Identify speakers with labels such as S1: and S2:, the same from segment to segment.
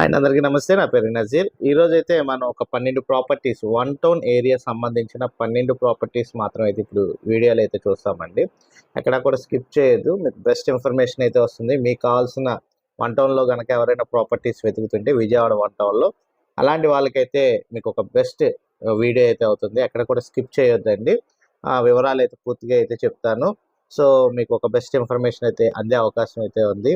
S1: ఆయన అందరికీ నమస్తే నా పేరు నజీర్. ఈరోజు అయితే మనం ఒక పన్నెండు ప్రాపర్టీస్ వన్ టౌన్ ఏరియా సంబంధించిన పన్నెండు ప్రాపర్టీస్ మాత్రం అయితే ఇప్పుడు వీడియోలు అయితే చూస్తామండి. ఎక్కడ కూడా స్కిప్ చేయొద్దు. మీకు బెస్ట్ ఇన్ఫర్మేషన్ అయితే వస్తుంది. మీకు కావాల్సిన వన్ టౌన్లో కనుక ఎవరైనా ప్రాపర్టీస్ వెతుకుతుంటే విజయవాడ వన్ టౌన్లో అలాంటి వాళ్ళకైతే మీకు ఒక బెస్ట్ వీడియో అయితే అవుతుంది. ఎక్కడ కూడా స్కిప్ చేయొద్దండి. ఆ వివరాలు అయితే పూర్తిగా అయితే చెప్తాను. సో మీకు ఒక బెస్ట్ ఇన్ఫర్మేషన్ అయితే అందే అవకాశం అయితే ఉంది.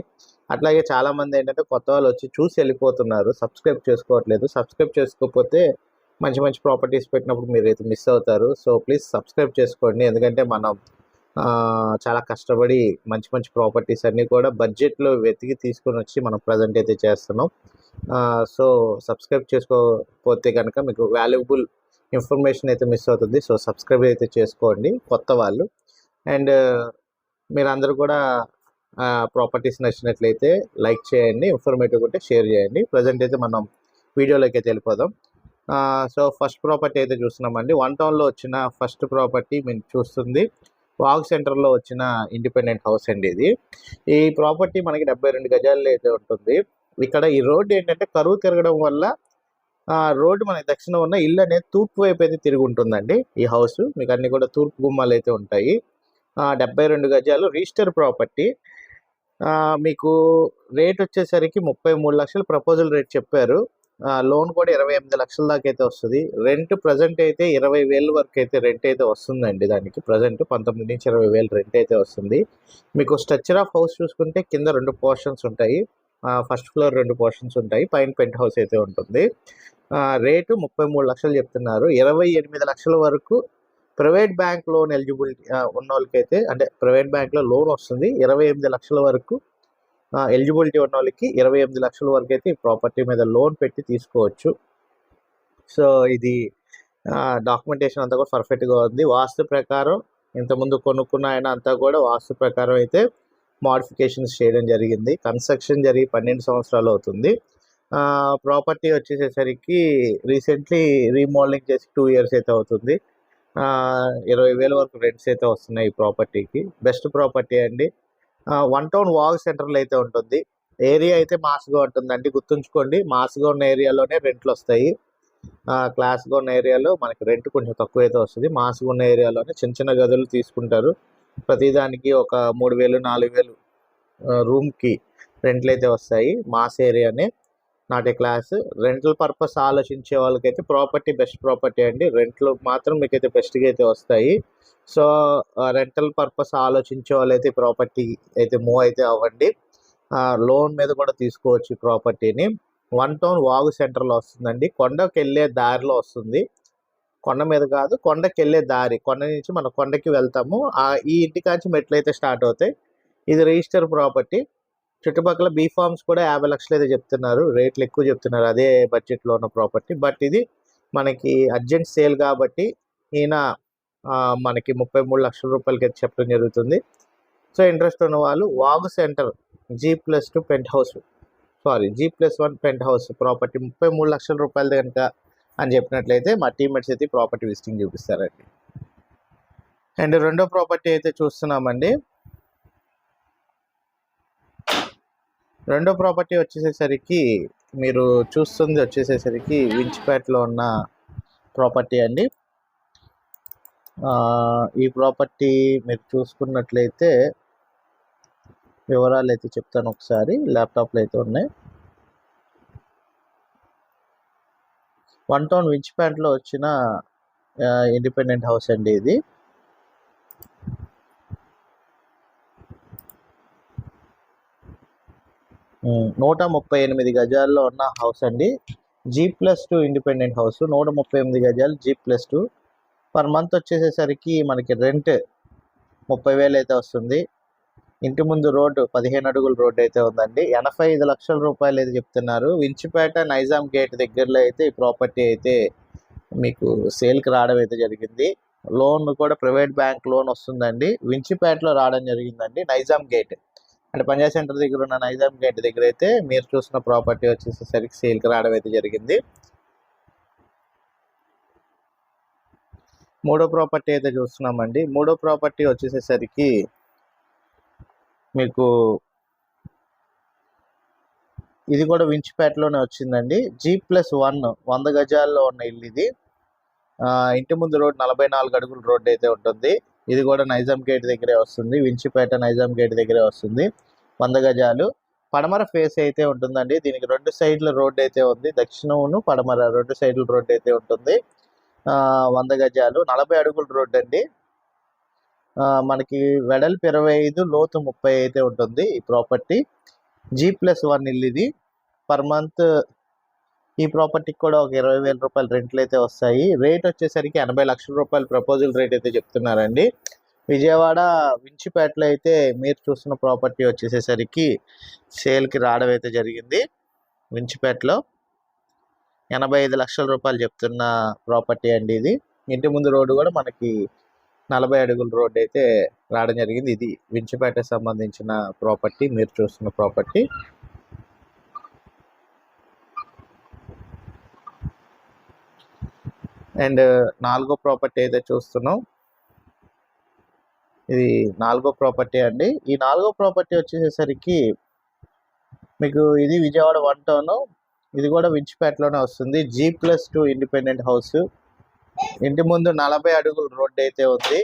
S1: అట్లాగే చాలా మంది ఏంటంటే కొత్త వాళ్ళు వచ్చి చూసి వెళ్ళిపోతున్నారు. సబ్స్క్రైబ్ చేసుకోవట్లేదు. సబ్స్క్రైబ్ చేసుకోకపోతే మంచి మంచి ప్రాపర్టీస్ పెట్టినప్పుడు మీరు అయితే మిస్ అవుతారు. సో ప్లీజ్ సబ్స్క్రైబ్ చేసుకోండి. ఎందుకంటే మనం చాలా కష్టపడి మంచి మంచి ప్రాపర్టీస్ అన్నీ కూడా బడ్జెట్లో వెతికి తీసుకొని వచ్చి మనం ప్రజెంట్ అయితే చేస్తున్నాం. సో సబ్స్క్రైబ్ చేసుకోకపోతే కనుక మీకు వాల్యుబుల్ ఇన్ఫర్మేషన్ అయితే మిస్ అవుతుంది. సో సబ్స్క్రైబ్ అయితే చేసుకోండి కొత్త వాళ్ళు. అండ్ మీరందరూ కూడా ప్రాపర్టీస్ నచ్చినట్లయితే లైక్ చేయండి ఇన్ఫర్మేటివ్ ఉంటే షేర్ చేయండి. ప్రజెంట్ అయితే మనం వీడియోలోకి అయితే వెళ్ళిపోదాం. సో ఫస్ట్ ప్రాపర్టీ అయితే చూస్తున్నామండి. వన్ టౌన్లో వచ్చిన ఫస్ట్ ప్రాపర్టీ మేము చూస్తుంది. వాగ్ సెంటర్లో వచ్చిన ఇండిపెండెంట్ హౌస్ అండి ఇది. ఈ ప్రాపర్టీ మనకి డెబ్బై రెండు గజాల్లో అయితే ఉంటుంది. ఇక్కడ ఈ రోడ్డు ఏంటంటే కరువు తిరగడం వల్ల రోడ్డు మనకి దక్షిణం ఉన్న ఇల్లు అనేది తూర్పు వైపు అయితే తిరిగి ఉంటుందండి ఈ హౌస్. మీకు అన్ని కూడా తూర్పు గుమ్మాలు అయితే ఉంటాయి. డెబ్బై రెండు గజాలు రిజిస్టర్ ప్రాపర్టీ. మీకు రేట్ వచ్చేసరికి ముప్పై మూడు లక్షలు ప్రపోజల్ రేట్ చెప్పారు. లోన్ కూడా ఇరవై ఎనిమిది లక్షల దాకా అయితే వస్తుంది. రెంట్ ప్రజెంట్ అయితే ఇరవై వేల వరకు అయితే రెంట్ అయితే వస్తుందండి దానికి. ప్రజెంట్ పంతొమ్మిది నుంచి ఇరవై వేలు రెంట్ అయితే వస్తుంది. మీకు స్ట్రక్చర్ ఆఫ్ హౌస్ చూసుకుంటే కింద రెండు పోర్షన్స్ ఉంటాయి. ఫస్ట్ ఫ్లోర్ రెండు పోర్షన్స్ ఉంటాయి. పైన పెంట్ హౌస్ అయితే ఉంటుంది. రేటు ముప్పై మూడు లక్షలు చెప్తున్నారు. ఇరవై ఎనిమిది లక్షల వరకు ప్రైవేట్ బ్యాంక్ లోన్ ఎలిజిబిలిటీ ఉన్న వాళ్ళకైతే అంటే ప్రైవేట్ బ్యాంక్లో లోన్ వస్తుంది. ఇరవై ఎనిమిది లక్షల వరకు ఎలిజిబిలిటీ ఉన్న వాళ్ళకి ఇరవై ఎనిమిది లక్షల వరకు అయితే ఈ ప్రాపర్టీ మీద లోన్ పెట్టి తీసుకోవచ్చు. సో ఇది డాక్యుమెంటేషన్ అంతా కూడా పర్ఫెక్ట్గా ఉంది. వాస్తు ప్రకారం ఇంతకుముందు కొనుక్కున్న ఆయన అంతా కూడా వాస్తు ప్రకారం అయితే మాడిఫికేషన్స్ చేయడం జరిగింది. కన్స్ట్రక్షన్ జరిగి పన్నెండు సంవత్సరాలు అవుతుంది. ప్రాపర్టీ వచ్చేసేసరికి రీసెంట్లీ రీమోడలింగ్ చేసి టూ ఇయర్స్ అయితే అవుతుంది. ఇరవై వేల వరకు రెంట్స్ అయితే వస్తున్నాయి ఈ ప్రాపర్టీకి బెస్ట్ ప్రాపర్టీ అండి. వన్ టౌన్ వాగ్ సెంటర్లో అయితే ఉంటుంది. ఏరియా అయితే మాస్గా ఉంటుందండి. గుర్తుంచుకోండి మాస్గా ఉన్న ఏరియాలోనే రెంట్లు వస్తాయి. క్లాస్గా ఉన్న ఏరియాలో మనకి రెంట్ కొంచెం తక్కువ అయితే వస్తుంది. మాస్గా ఉన్న ఏరియాలోనే చిన్న చిన్న గదులు తీసుకుంటారు. ప్రతిదానికి ఒక మూడు వేలు నాలుగు వేలు రూమ్కి రెంట్లు అయితే వస్తాయి. Mass ఏరియానే not A class. Rental purpose ఆలోచించే వాళ్ళకైతే ప్రాపర్టీ బెస్ట్ ప్రాపర్టీ అండి. రెంట్లు మాత్రం మీకైతే బెస్ట్గా అయితే వస్తాయి. సో రెంటల్ పర్పస్ ఆలోచించే వాళ్ళైతే ప్రాపర్టీ అయితే మూవ్ అయితే అవ్వండి. లోన్ మీద కూడా తీసుకోవచ్చు ఈ ప్రాపర్టీని వన్ టౌన్ వాగు సెంటర్లో వస్తుందండి. కొండకి వెళ్ళే దారిలో వస్తుంది. కొండ మీద కాదు కొండకి వెళ్ళే దారి. కొండ నుంచి మనం కొండకి వెళ్తాము. ఈ ఇంటికాంచి మెట్లు అయితే స్టార్ట్ అవుతాయి. ఇది రిజిస్టర్ ప్రాపర్టీ చుట్టుపక్కల బీ ఫార్మ్స్ కూడా యాభై లక్షలు అయితే చెప్తున్నారు రేట్లు ఎక్కువ చెప్తున్నారు అదే బడ్జెట్లో ఉన్న ప్రాపర్టీ బట్ ఇది మనకి అర్జెంట్ సేల్ కాబట్టి ఈయన మనకి ముప్పై మూడు లక్షల రూపాయలకి అయితే చెప్పడం జరుగుతుంది. సో ఇంట్రెస్ట్ ఉన్న వాళ్ళు వాగు centre G plus two penthouse sorry G plus one penthouse property ముప్పై మూడు లక్షల రూపాయలది కనుక అని చెప్పినట్లయితే మా టీమేట్స్ అయితే ప్రాపర్టీ విజిటింగ్ చూపిస్తారండి. అండ్ రెండో ప్రాపర్టీ అయితే చూస్తున్నామండి. రెండో ప్రాపర్టీ వచ్చేసేసరికి మీరు చూస్తుంది వచ్చేసేసరికి వించిపేటలో ఉన్న ప్రాపర్టీ అండి. ఈ ప్రాపర్టీ మీరు చూసుకున్నట్లయితే వివరాలు అయితే చెప్తాను ఒకసారి. ల్యాప్టాప్లు అయితే ఉన్నాయి. వన్ టౌన్ వించిపేటలో వచ్చిన ఇండిపెండెంట్ హౌస్ అండి ఇది. నూట ముప్పై ఎనిమిది గజాల్లో ఉన్న హౌస్ అండి. G plus two independent house నూట ముప్పై ఎనిమిది గజాలు G plus two per month వచ్చేసేసరికి మనకి రెంట్ ముప్పై వేలు అయితే వస్తుంది. ఇంటి ముందు రోడ్డు పదిహేను అడుగుల రోడ్డు అయితే ఉందండి. ఎనభై ఐదు లక్షల రూపాయలు అయితే చెప్తున్నారు. వించిపేట నైజాం గేట్ దగ్గరలో అయితే ఈ ప్రాపర్టీ అయితే మీకు సేల్కి రావడం అయితే జరిగింది. లోన్ కూడా ప్రైవేట్ బ్యాంక్ లోన్ వస్తుందండి. వించిపేటలో రావడం జరిగిందండి. నైజాం గేట్. అంటే పంజాబ్ సెంటర్ దగ్గర ఉన్న నైజాం గేట్ దగ్గర అయితే మీరు చూసిన ప్రాపర్టీ వచ్చేసరికి సేల్కి రావడం అయితే జరిగింది. మూడో ప్రాపర్టీ అయితే చూస్తున్నామండి. మూడో ప్రాపర్టీ వచ్చేసేసరికి మీకు ఇది కూడా వించిపేటలోనే వచ్చిందండి. జీ ప్లస్ వన్ వంద గజాల్లో ఉన్న ఇల్లు ఇది. ఇంటి ముందు రోడ్ నలభై నాలుగు అడుగుల రోడ్ అయితే ఉంటుంది. ఇది కూడా నైజాం గేట్ దగ్గరే వస్తుంది. వించిపేట నైజాం గేట్ దగ్గరే వస్తుంది. వంద గజాలు. పడమర ఫేస్ అయితే ఉంటుందండి. దీనికి రెండు సైడ్ల రోడ్ అయితే ఉంది. దక్షిణమును పడమర రెండు సైడ్ల రోడ్ అయితే ఉంటుంది. వంద గజాలు. నలభై అడుగుల రోడ్ అండి. మనకి వెడల్పు ఇరవై ఐదు లోతు ముప్పై అయితే ఉంటుంది ఈ ప్రాపర్టీ. జీ ప్లస్ వన్ ఇల్లు ఇది. పర్ మంత్ ఈ ప్రాపర్టీకి కూడా ఒక ఇరవై వేల రూపాయలు రెంట్లు అయితే వస్తాయి. రేట్ వచ్చేసరికి ఎనభై లక్షల రూపాయలు ప్రపోజల్ రేట్ అయితే చెప్తున్నారండి. విజయవాడ వించిపేటలో అయితే మీరు చూస్తున్న ప్రాపర్టీ వచ్చేసేసరికి సేల్కి రావడం అయితే జరిగింది. వించిపేటలో ఎనభై ఐదు లక్షల రూపాయలు చెప్తున్న ప్రాపర్టీ అండి ఇది. ఇంటి ముందు రోడ్డు కూడా మనకి నలభై అడుగుల రోడ్డు అయితే రావడం జరిగింది. ఇది వించిపేటకు సంబంధించిన ప్రాపర్టీ మీరు చూస్తున్న ప్రాపర్టీ. అండ్ నాలుగో ప్రాపర్టీ అయితే చూస్తున్నాం. ఇది నాలుగో ప్రాపర్టీ అండి. ఈ నాలుగో ప్రాపర్టీ వచ్చేసరికి మీకు ఇది విజయవాడ వన్ టౌన్ ఇది కూడా విచ్చిపేటలోనే వస్తుంది. G plus two independent house ఇంటి ముందు నలభై అడుగుల రోడ్డు అయితే ఉంది.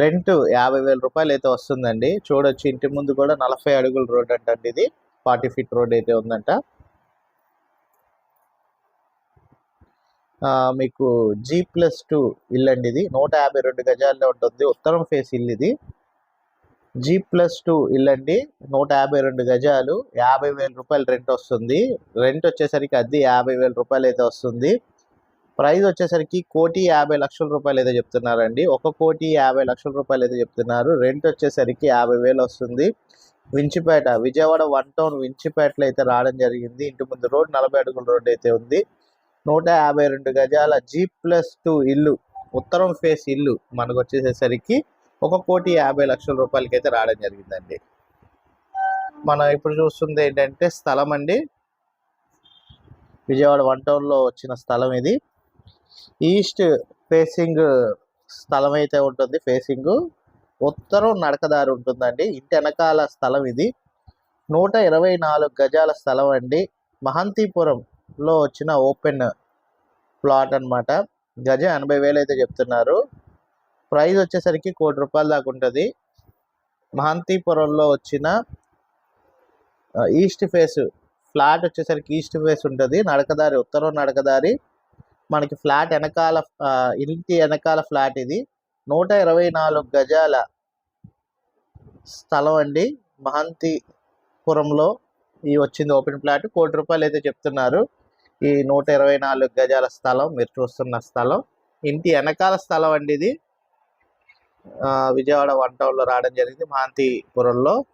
S1: రెంట్ యాభై వేల రూపాయలు అయితే వస్తుందండి. చూడొచ్చు ఇంటి ముందు కూడా నలభై అడుగుల రోడ్ అంటండి ఇది. ఫార్టీ ఫీట్ రోడ్ అయితే ఉందంట. మీకు జీ ప్లస్ టూ ఇల్లు అండి ఇది. నూట యాభై రెండు గజాల్లో ఉంటుంది. ఉత్తరం ఫేస్ ఇల్లు ఇది. జీ ప్లస్ టూ ఇల్లు అండి. నూట యాభై రెండు గజాలు. యాభై వేల రూపాయలు రెంట్ వస్తుంది. రెంట్ వచ్చేసరికి అద్దె యాభై వేల రూపాయలు అయితే వస్తుంది. ప్రైస్ వచ్చేసరికి కోటి యాభై లక్షల రూపాయలు అయితే చెప్తున్నారండి. ఒక కోటి యాభై లక్షల రూపాయలు అయితే చెప్తున్నారు. రెంట్ వచ్చేసరికి యాభై వేలు వస్తుంది. వించిపేట విజయవాడ వన్ టౌన్ వించిపేటలో అయితే రావడం జరిగింది. ఇంటి ముందు రోడ్ నలభై అడుగుల రోడ్ అయితే ఉంది. నూట యాభై రెండు గజాల జీ ప్లస్ టూ ఇల్లు ఉత్తరం ఫేస్ ఇల్లు మనకు వచ్చేసేసరికి ఒక కోటి యాభై లక్షల రూపాయలకి అయితే రావడం జరిగిందండి. మనం ఇప్పుడు చూస్తుంది ఏంటంటే స్థలం అండి. విజయవాడ వన్ టౌన్లో వచ్చిన స్థలం ఇది. ఈస్ట్ ఫేసింగ్ స్థలం అయితే ఉంటుంది ఫేసింగ్ ఉత్తరం నడకదారి ఉంటుందండి. ఇంటి వెనకాల స్థలం ఇది. నూట ఇరవై నాలుగు గజాల స్థలం అండి. లో వచ్చిన ఓపెన్ ప్లాట్ అన్నమాట. గజ ఎనభై వేలు అయితే చెప్తున్నారు. ప్రైస్ వచ్చేసరికి కోటి రూపాయల దాకా ఉంటుంది. మహంతీపురంలో వచ్చిన ఈస్ట్ ఫేస్ ఫ్లాట్ వచ్చేసరికి ఈస్ట్ ఫేస్ ఉంటుంది. నడకదారి ఉత్తరం నడకదారి. మనకి ఫ్లాట్ వెనకాల ఇంటి వెనకాల ఫ్లాట్ ఇది. నూట ఇరవై నాలుగు గజాల స్థలం అండి మహంతిపురంలో ఈ వచ్చింది ఓపెన్ ప్లాట్. కోటి రూపాయలు అయితే చెప్తున్నారు. ఈ నూట ఇరవై నాలుగు గజాల స్థలం మీరు చూస్తున్న స్థలం. ఇంటి వెనకాల స్థలం అండి ఇది. ఆ, విజయవాడ వన్ టౌన్లో రావడం జరిగింది మహాంతిపురంలో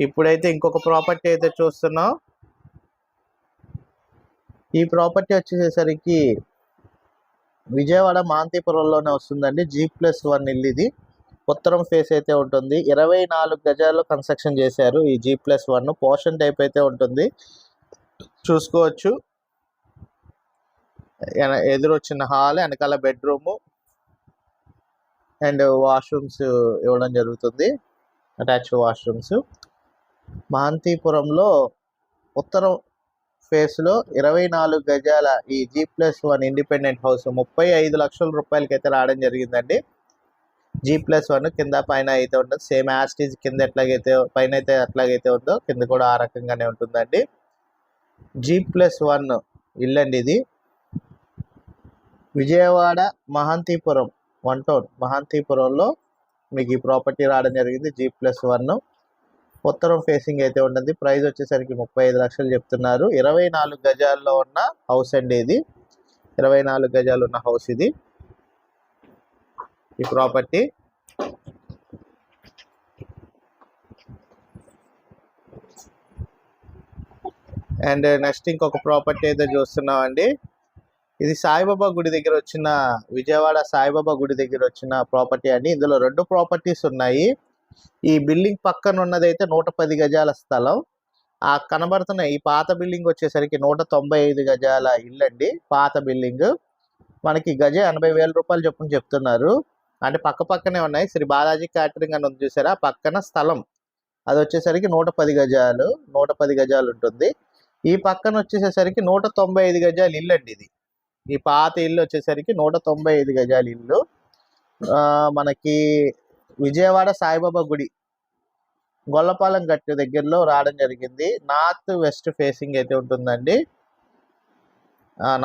S1: ఇప్పుడైతే ఇంకొక ప్రాపర్టీ అయితే చూస్తున్నాం. ఈ ప్రాపర్టీ వచ్చేసరికి విజయవాడ మాంతిపురంలోనే వస్తుందండి. జీ ప్లస్ వన్ ఇల్లు ఇది. ఉత్తరం ఫేస్ అయితే ఉంటుంది. ఇరవై నాలుగు గజాల్లో కన్స్ట్రక్షన్ చేశారు ఈ G plus one portion type అయితే ఉంటుంది. చూసుకోవచ్చు. ఎదురు వచ్చిన హాల్ వెనకాల బెడ్రూము అండ్ వాష్రూమ్స్ ఇవ్వడం జరుగుతుంది. Attach washrooms. మహంతీపురంలో ఉత్తరం ఫేస్లో ఇరవై నాలుగు గజాల ఈ G plus one independent house ముప్పై ఐదు లక్షల రూపాయలకి అయితే రావడం జరిగిందండి. జీ ప్లస్ వన్ కింద పైన అయితే ఉంటుంది సేమ్ యాస్టీజ్ కింద ఎట్లాగైతే పైన అయితే ఎట్లాగైతే ఉందో కింద కూడా ఆ రకంగానే ఉంటుందండి. జీ ప్లస్ వన్ ఇల్లండి ఇది. విజయవాడ మహంతీపురం వన్ టౌన్ మహంతీపురంలో మీకు ఈ ప్రాపర్టీ రావడం జరిగింది జీ ప్లస్ వన్. ఉత్తరం ఫేసింగ్ అయితే ఉంటుంది ప్రైస్ వచ్చేసరికి ముప్పై ఐదు లక్షలు చెప్తున్నారు. ఇరవై నాలుగు గజాల్లో ఉన్న హౌస్ అండి ఇది. ఇరవై నాలుగు గజాలు ఉన్న హౌస్ ఇది. ఈ ప్రాపర్టీ అండ్ నెక్స్ట్ ఇంకొక ప్రాపర్టీ అయితే చూస్తున్నామండి. ఇది సాయిబాబా గుడి దగ్గర వచ్చిన విజయవాడ సాయిబాబా గుడి దగ్గర వచ్చిన ప్రాపర్టీ అండి. ఇందులో రెండు ప్రాపర్టీస్ ఉన్నాయి. ఈ బిల్డింగ్ పక్కన ఉన్నదైతే నూట పది గజాల స్థలం. ఆ కనబడుతున్న ఈ పాత బిల్డింగ్ వచ్చేసరికి నూట తొంభై ఐదు గజాల ఇల్లు అండి పాత బిల్డింగ్. మనకి గజ ఎనభై వేల రూపాయలు చొప్పున చెప్తున్నారు. అంటే పక్క పక్కనే ఉన్నాయి. శ్రీ బాలాజీ క్యాటరింగ్ అని ఉంది చూసారా? పక్కన స్థలం. అది వచ్చేసరికి నూట పది గజాలు నూట పది గజాలు ఉంటుంది. ఈ పక్కన వచ్చేసేసరికి నూట తొంభై ఐదు గజాలు ఇల్లు అండి ఇది. ఈ పాత ఇల్లు వచ్చేసరికి నూట తొంభై ఐదు గజాల ఇల్లు. మనకి విజయవాడ సాయిబాబా గుడి గొల్లపాలెం గట్టు దగ్గరలో రావడం జరిగింది. నార్త్ వెస్ట్ ఫేసింగ్ అయితే ఉంటుందండి.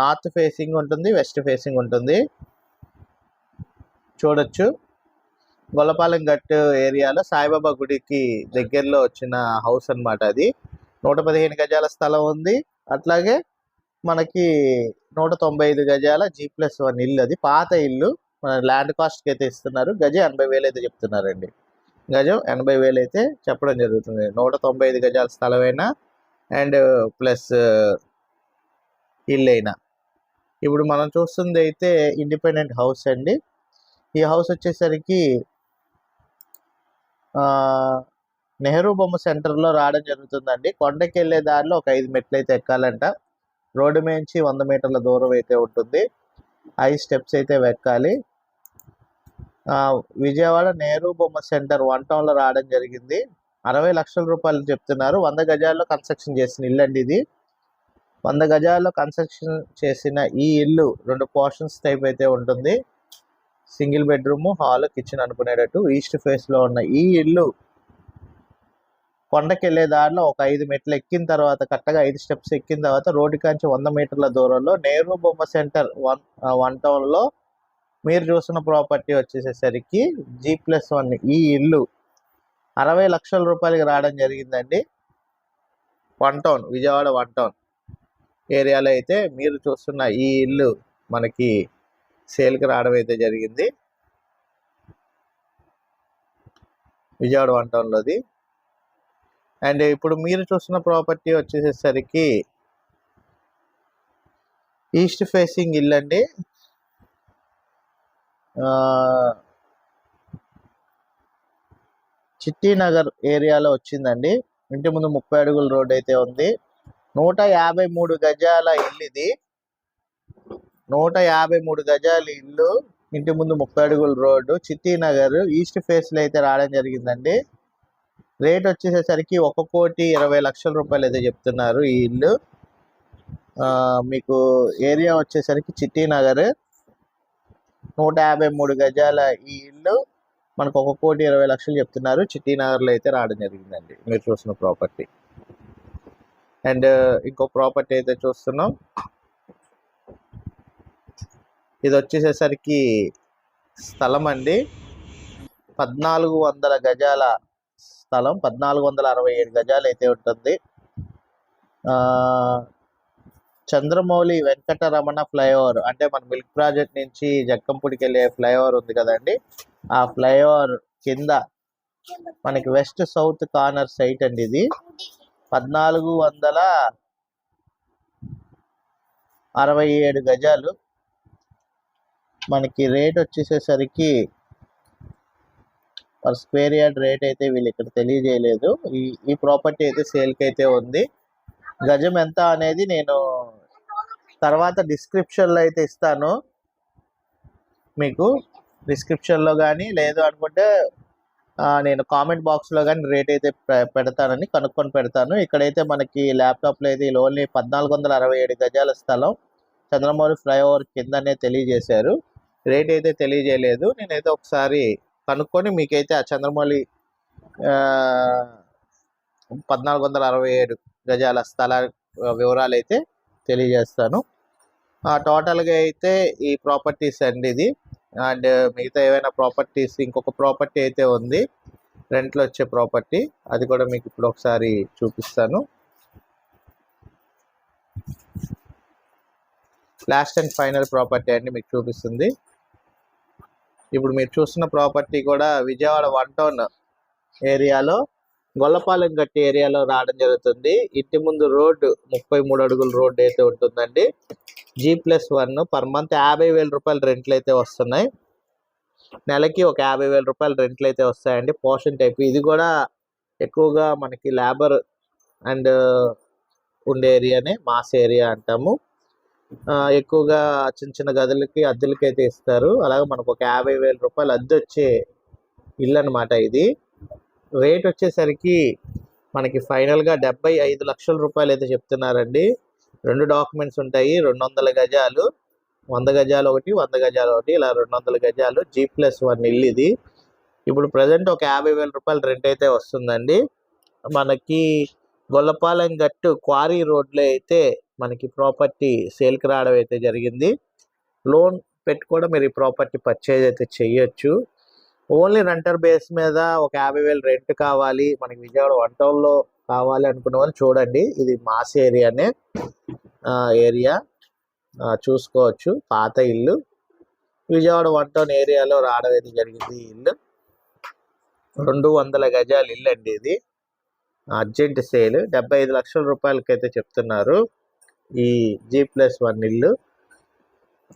S1: నార్త్ ఫేసింగ్ ఉంటుంది వెస్ట్ ఫేసింగ్ ఉంటుంది. చూడొచ్చు. గొల్లపాలెం గట్టు ఏరియాలో సాయిబాబా గుడికి దగ్గరలో వచ్చిన హౌస్ అన్నమాట అది. నూట పదిహేను గజాల స్థలం ఉంది. అట్లాగే మనకి నూట తొంభై ఐదు గజాల జీ ప్లస్ వన్ ఇల్లు అది. పాత ఇల్లు. మన ల్యాండ్ కాస్ట్కి అయితే ఇస్తున్నారు. గజం ఎనభై వేలు అయితే చెప్తున్నారండి. గజం ఎనభై వేలు అయితే చెప్పడం జరుగుతుంది. నూట తొంభై ఐదు గజాల స్థలమైనా అండ్ ప్లస్ ఇల్లు అయినా ఇప్పుడు మనం చూస్తుంది అయితే ఇండిపెండెంట్ హౌస్ అండి. ఈ హౌస్ వచ్చేసరికి నెహ్రూ బొమ్మ సెంటర్లో రావడం జరుగుతుందండి. కొండకి వెళ్ళే దారిలో ఒక ఐదు మెట్లు అయితే ఎక్కాలంట. రోడ్డు మేంచి వంద మీటర్ల దూరం అయితే ఉంటుంది. ఐదు స్టెప్స్ అయితే ఎక్కాలి విజయవాడ నెహ్రూ బొమ్మ సెంటర్ వన్ టౌన్లో రావడం జరిగింది. అరవై లక్షల రూపాయలు చెప్తున్నారు. వంద గజాల్లో కన్స్ట్రక్షన్ చేసిన ఇల్లు అండి ఇది. వంద గజాల్లో కన్స్ట్రక్షన్ చేసిన ఈ ఇల్లు రెండు పోర్షన్స్ టైప్ అయితే ఉంటుంది. సింగిల్ బెడ్రూమ్ హాల్ కిచెన్ అనుకునేటట్టు ఈస్ట్ ఫేస్లో ఉన్న ఈ ఇల్లు కొండకి వెళ్ళే దారిలో ఒక ఐదు మెట్లు ఎక్కిన తర్వాత కరెక్ట్గా ఐదు స్టెప్స్ ఎక్కిన తర్వాత రోడ్డు కాంచి వంద మీటర్ల దూరంలో నెహ్రూ బొమ్మ సెంటర్ వన్ వన్ టౌన్లో మీరు చూసిన ప్రాపర్టీ వచ్చేసేసరికి జీ ప్లస్ వన్ ఈ ఇల్లు అరవై లక్షల రూపాయలకి రావడం జరిగిందండి. One town Vijayawada one town ఏరియాలో అయితే మీరు చూస్తున్న ఈ ఇల్లు మనకి సేల్కి రావడం అయితే జరిగింది. విజయవాడ వన్ టౌన్లోది. అండ్ ఇప్పుడు మీరు చూస్తున్న ప్రాపర్టీ వచ్చేసేసరికి ఈస్ట్ ఫేసింగ్ ఇల్లు అండి. చిట్టినగర్ ఏరియాలో వచ్చిందండి. ఇంటి ముందు ముప్పై అడుగుల రోడ్ అయితే ఉంది. నూట యాభై మూడు గజాల ఇల్లు ఇది. నూట యాభై మూడు గజాల ఇల్లు ఇంటి ముందు ముప్పై అడుగుల రోడ్డు. చిట్టి నగర్ ఈస్ట్ ఫేస్లో అయితే రావడం జరిగిందండి. రేట్ వచ్చేసేసరికి ఒక కోటి ఇరవై లక్షల రూపాయలు అయితే చెప్తున్నారు ఈ ఇల్లు. మీకు ఏరియా వచ్చేసరికి చిట్టి నగర్. నూట యాభై మూడు గజాల ఈ ఇల్లు. మనకు ఒక కోటి ఇరవై లక్షలు చెప్తున్నారు. చిట్టి నగర్లో అయితే రావడం జరిగిందండి. మీరు చూసిన ప్రాపర్టీ. అండ్ ఇంకో ప్రాపర్టీ అయితే చూస్తున్నాం. ఇది వచ్చేసేసరికి స్థలం అండి. పద్నాలుగు వందల గజాల స్థలం పద్నాలుగు వందల అరవై ఏడు గజాలు అయితే ఉంటుంది. ఆ, చంద్రమౌళి వెంకటరమణ ఫ్లైఓవర్ అంటే మన మిల్క్ ప్రాజెక్ట్ నుంచి జక్కంపూడికి వెళ్ళే ఫ్లైఓవర్ ఉంది కదండి. ఆ ఫ్లైఓవర్ కింద మనకి వెస్ట్ సౌత్ కార్నర్ సైట్ అండి ఇది. పద్నాలుగు వందల అరవై ఏడు గజాలు. మనకి రేట్ వచ్చేసేసరికి పర్ స్క్వేర్ యార్డ్ రేట్ అయితే వీళ్ళు ఇక్కడ తెలియజేయలేదు. ఈ ఈ ప్రాపర్టీ అయితే సేల్కి అయితే ఉంది. గజం ఎంత అనేది నేను తర్వాత డిస్క్రిప్షన్లో అయితే ఇస్తాను. మీకు డిస్క్రిప్షన్లో కానీ లేదు అనుకుంటే నేను కామెంట్ బాక్స్లో కానీ రేట్ అయితే పెడతానని కనుక్కొని పెడతాను. ఇక్కడైతే మనకి ల్యాప్టాప్లో అయితే ఇలా ఓన్లీ పద్నాలుగు వందల అరవై ఏడు గజాల స్థలం చంద్రమౌళి ఫ్లైఓవర్ కిందనే తెలియజేశారు. రేట్ అయితే తెలియజేయలేదు. నేనైతే ఒకసారి కనుక్కొని మీకైతే ఆ చంద్రమౌళి పద్నాలుగు వందల అరవై ఏడు గజాల స్థల వివరాలు అయితే తెలియజేస్తాను. టోటల్గా అయితే ఈ ప్రాపర్టీస్ అండి ఇది. అండ్ మిగతా ఏవైనా ప్రాపర్టీస్ ఇంకొక ప్రాపర్టీ అయితే ఉంది. రెంట్లో వచ్చే ప్రాపర్టీ. అది కూడా మీకు ఇప్పుడు ఒకసారి చూపిస్తాను. లాస్ట్ అండ్ ఫైనల్ ప్రాపర్టీ అండి మీకు చూపిస్తుంది. ఇప్పుడు మీరు చూస్తున్న ప్రాపర్టీ కూడా విజయవాడ వన్ టౌన్ ఏరియాలో గొల్లపాలెం గట్టి ఏరియాలో రావడం జరుగుతుంది. ఇంటి ముందు రోడ్డు ముప్పై మూడు అడుగుల రోడ్డు అయితే ఉంటుందండి. G plus one per month యాభై వేల రూపాయలు రెంట్లు అయితే వస్తున్నాయి. నెలకి ఒక యాభై వేల రూపాయలు రెంట్లు అయితే వస్తాయండి. పోర్షన్ టైప్ ఇది కూడా ఎక్కువగా మనకి లేబర్ అండ్ uh, ఉండే ఏరియానే మాస్ ఏరియా అంటాము. ఎక్కువగా చిన్న చిన్న గదులకి అద్దెలకి అయితే ఇస్తారు. అలాగే మనకు ఒక యాభై వేల రూపాయలు అద్దె వచ్చే ఇల్లు అనమాట ఇది. రేట్ వచ్చేసరికి మనకి ఫైనల్గా డెబ్బై ఐదు లక్షల రూపాయలు అయితే చెప్తున్నారండి. రెండు డాక్యుమెంట్స్ ఉంటాయి. రెండు వందల గజాలు వంద గజాలు ఒకటి వంద గజాలు ఒకటి ఇలా రెండు వందల గజాలు జీ ప్లస్ వన్ ఇల్లు ఇది. ఇప్పుడు ప్రజెంట్ ఒక యాభై వేల రూపాయలు రెంట్ అయితే వస్తుందండి. మనకి గొల్లపాలెం గట్టు క్వారీ రోడ్లో అయితే మనకి ప్రాపర్టీ సేల్కి రావడం అయితే జరిగింది. లోన్ పెట్టి కూడా మీరు ఈ ప్రాపర్టీ పర్చేజ్ అయితే చేయొచ్చు. ఓన్లీ రెంటర్ బేస్ మీద ఒక యాభై వేలు రెంట్ కావాలి. మనకి విజయవాడ వన్ టౌన్లో కావాలి అనుకున్న వాళ్ళు చూడండి. ఇది మాస్ ఏరియానే. ఏరియా. చూసుకోవచ్చు. పాత ఇల్లు. విజయవాడ వన్ టౌన్ ఏరియాలో రావడం అయితే జరిగింది ఇల్లు. రెండు వందల గజాలు ఇల్లు అండి ఇది. Urgent sale. డెబ్బై ఐదు లక్షల రూపాయలకి అయితే చెప్తున్నారు. ఈ జీ ప్లస్ వన్ ఇల్లు.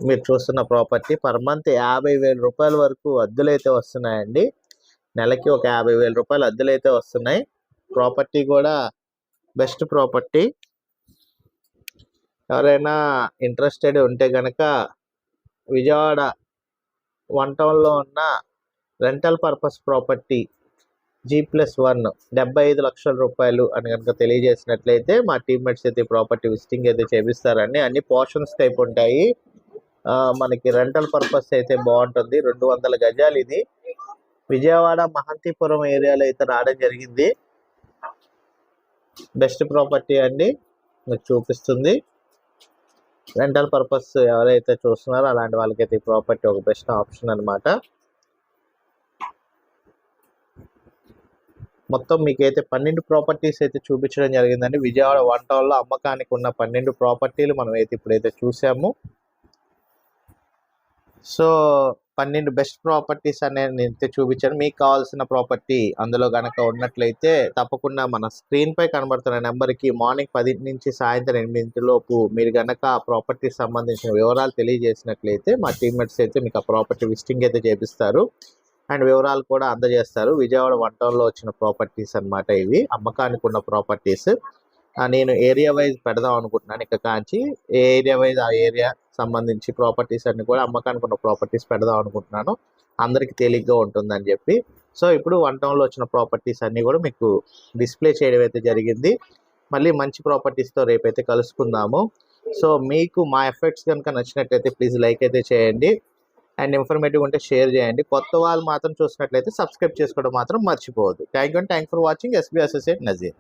S1: మీరు చూస్తున్న ప్రాపర్టీ పర్ మంత్ యాభై వేల రూపాయల వరకు అద్దులైతే వస్తున్నాయండి. నెలకి ఒక యాభై వేల రూపాయలు అద్దులైతే వస్తున్నాయి. ప్రాపర్టీ కూడా బెస్ట్ ప్రాపర్టీ ఎవరైనా ఇంట్రెస్టెడ్ ఉంటే కనుక విజయవాడ వన్ టౌన్లో ఉన్న rental purpose property G plus one డెబ్బై ఐదు లక్షల రూపాయలు అని కనుక తెలియజేసినట్లయితే మా టీమ్మేట్స్ అయితే ప్రాపర్టీ విజిటింగ్ అయితే చేపిస్తారండి. అన్ని పోర్షన్స్ టైప్ ఉంటాయి. ఆ, మనకి రెంటల్ పర్పస్ అయితే బాగుంటుంది. రెండు వందల గజాలు ఇది. విజయవాడ మహంతిపురం ఏరియాలో అయితే రావడం జరిగింది. బెస్ట్ ప్రాపర్టీ అండి. మీకు చూపిస్తుంది. రెంటల్ పర్పస్ ఎవరైతే చూస్తున్నారో అలాంటి వాళ్ళకైతే ఈ ప్రాపర్టీ ఒక బెస్ట్ ఆప్షన్ అన్నమాట. మొత్తం మీకైతే పన్నెండు ప్రాపర్టీస్ అయితే చూపించడం జరిగిందండి. విజయవాడ వన్ టౌన్లో అమ్మకానికి ఉన్న పన్నెండు ప్రాపర్టీలు మనం అయితే ఇప్పుడైతే చూసాము. సో పన్నెండు బెస్ట్ ప్రాపర్టీస్ అనేది నేను అయితే చూపించాను. మీకు కావాల్సిన ప్రాపర్టీ అందులో కనుక ఉన్నట్లయితే తప్పకుండా మన స్క్రీన్పై కనబడుతున్న నెంబర్కి మార్నింగ్ పది నుంచి సాయంత్రం ఎనిమిది లోపు మీరు కనుక ఆ ప్రాపర్టీకి సంబంధించిన వివరాలు తెలియజేసినట్లయితే మా టీమ్మేట్స్ అయితే మీకు ఆ ప్రాపర్టీ విజిటింగ్ అయితే చేపిస్తారు. అండ్ వివరాలు కూడా అందజేస్తారు. విజయవాడ వన్ టౌన్లో వచ్చిన ప్రాపర్టీస్ అన్నమాట ఇవి. అమ్మకానికి ఉన్న ప్రాపర్టీస్. నేను ఏరియా వైజ్ పెడదాం అనుకుంటున్నాను ఇక కాంచి. ఏ ఏరియా వైజ్ ఆ ఏరియా సంబంధించి ప్రాపర్టీస్ అన్ని కూడా అమ్మకానికి ఉన్న ప్రాపర్టీస్ పెడదాం అనుకుంటున్నాను. అందరికి తేలిగ్గా ఉంటుందని చెప్పి. సో ఇప్పుడు వన్ టౌన్లో వచ్చిన ప్రాపర్టీస్ అన్నీ కూడా మీకు డిస్ప్లే చేయడం అయితే జరిగింది. మళ్ళీ మంచి ప్రాపర్టీస్తో రేపైతే కలుసుకుందాము. సో మీకు మా ఎఫెక్ట్స్ కనుక నచ్చినట్టయితే ప్లీజ్ లైక్ అయితే చేయండి. అండ్ ఇన్ఫర్మేటివ్ ఉంటే షేర్ చేయండి. కొత్త వాళ్ళు మాత్రం చూసినట్లయితే సబ్స్క్రైబ్ చేసుకోవడం మాత్రం మర్చిపోవద్దు. Thank you thank for watching. SB associate Nazir.